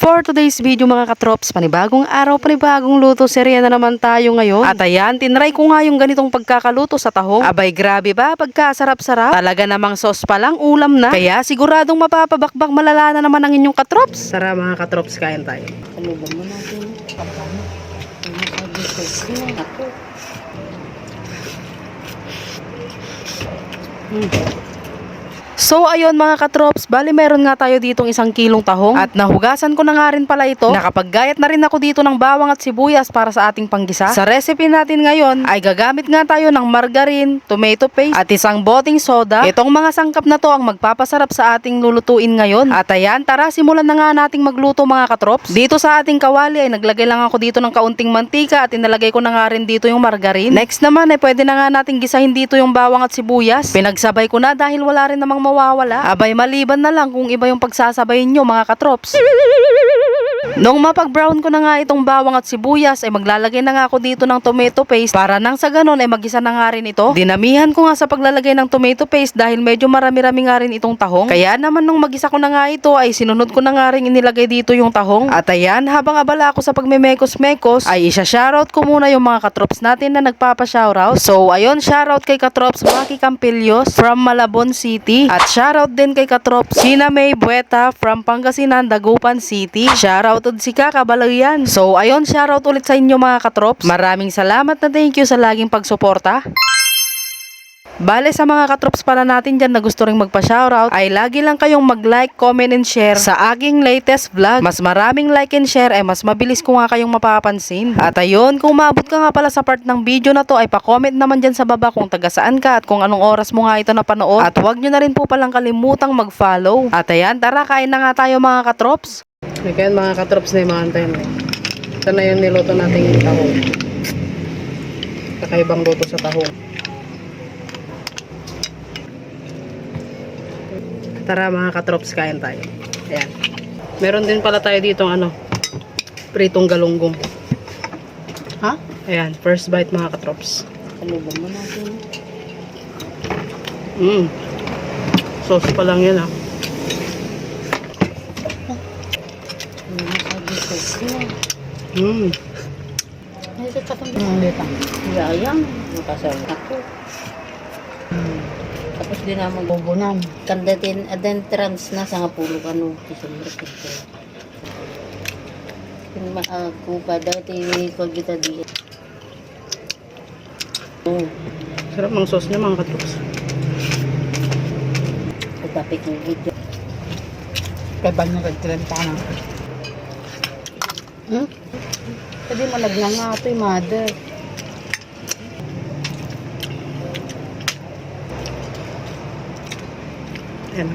for today's video mga katrops, panibagong araw, panibagong luto, serya na naman tayo ngayon. At ayan, tinry ko nga yung ganitong pagkakaluto sa tahong. Abay, grabe ba? Pagkasarap-sarap. Talaga namang sauce pa lang, ulam na. Kaya siguradong mapapabakbak malala na naman ang inyong katrops. Tara mga katrops, kain tayo. Kaluban mo natin. Kapano. Ano sabi ko? Sino ako? So ayun mga katrops, bali meron nga tayo ditong isang kilong tahong at nahugasan ko na nga rin pala ito. Nakapaggayat na rin ako dito ng bawang at sibuyas para sa ating panggisa. Sa recipe natin ngayon ay gagamit nga tayo ng margarine, tomato paste at isang boting soda. Itong mga sangkap na to ang magpapasarap sa ating lulutuin ngayon. At ayan, tara simulan na nga nating magluto mga katrops. Dito sa ating kawali ay naglagay lang ako dito ng kaunting mantika at inalagay ko na nga rin dito yung margarine. Next naman ay pwede na nga nating gisahin dito yung bawang at sibuyas. Pinagsabay ko na dahil wala rin namang mawawala. Abay maliban na lang kung iba yung pagsasabay nyo mga katrops. Nung mapag-brown ko na nga itong bawang at sibuyas, ay maglalagay na nga ako dito ng tomato paste para nang sa ganun ay magisa na nga rin ito. Dinamihan ko nga sa paglalagay ng tomato paste dahil medyo marami-rami nga rin itong tahong. Kaya naman nung magisa ko na nga ito ay sinunod ko na nga rin inilagay dito yung tahong. At ayan, habang abala ako sa pagmemekos-mekos, ay isa-shoutout ko muna yung mga katrops natin na nagpapa-shoutout. So ayun, shoutout kay katrops Maki Campilios from Malabon City. At shoutout din kay katrops Sina May Bueta from Pangasinan, Dagupan City. Shoutout si Kaka Balayan. So ayun, shoutout ulit sa inyo mga katrops. Maraming salamat na thank you sa laging pagsuporta. Bale sa mga katrops pala natin dyan na gusto ring magpa-shoutout ay lagi lang kayong mag-like, comment, and share sa aking latest vlog. Mas maraming like and share ay mas mabilis ko nga kayong mapapansin. At ayun, kung umabot ka nga pala sa part ng video na to ay pa-comment naman dyan sa baba kung taga saan ka at kung anong oras mo nga ito napanood. At huwag nyo na rin po palang kalimutang mag-follow. At ayan, tara kain na nga tayo mga katrops. Ayan mga katrops na yung mga antayin. Ito na yung niluto nating tahong. Kakaibang luto sa tahong. Tara mga katrops, kain tayo. Ayan. Meron din pala tayo dito ano, pritong galunggong. Ha? Ayan, first bite mga katrops. Kaluban mo natin. Mmm. Sauce pa lang yan ah. Ano Mmm. Ano sa tapang Ano dito? Sayang. Makasarap ako. Tapos din na magbubunan. Kandatin, adan trans na sa pulo ano. December 15. Kung maago pa dati ko kita di. Oh, Sarap ng sauce niya mga katrops. pagkapit ng video. Nyo nagtrenta na? Hmm? Pwede malagnan nga ito yung mother. Ayan.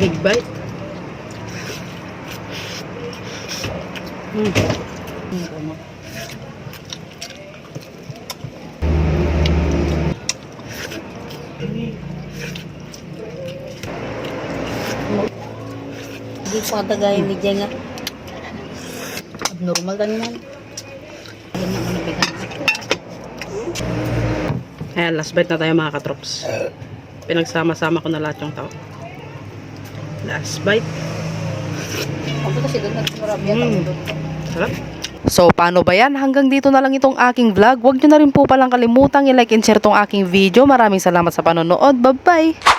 Big bite. Mm. Hindi pa katagayin ni Jenga. Abnormal ka naman. Yan na ano bigan ako. Ayan, last bite na tayo mga katrops. Pinagsama-sama ko na lahat yung tao. Last bite. Ako kasi doon nagsurab yan. Mm. Mm. Sarap. So, paano ba yan? Hanggang dito na lang itong aking vlog. Huwag nyo na rin po palang kalimutang i-like and share tong aking video. Maraming salamat sa panonood. Bye-bye!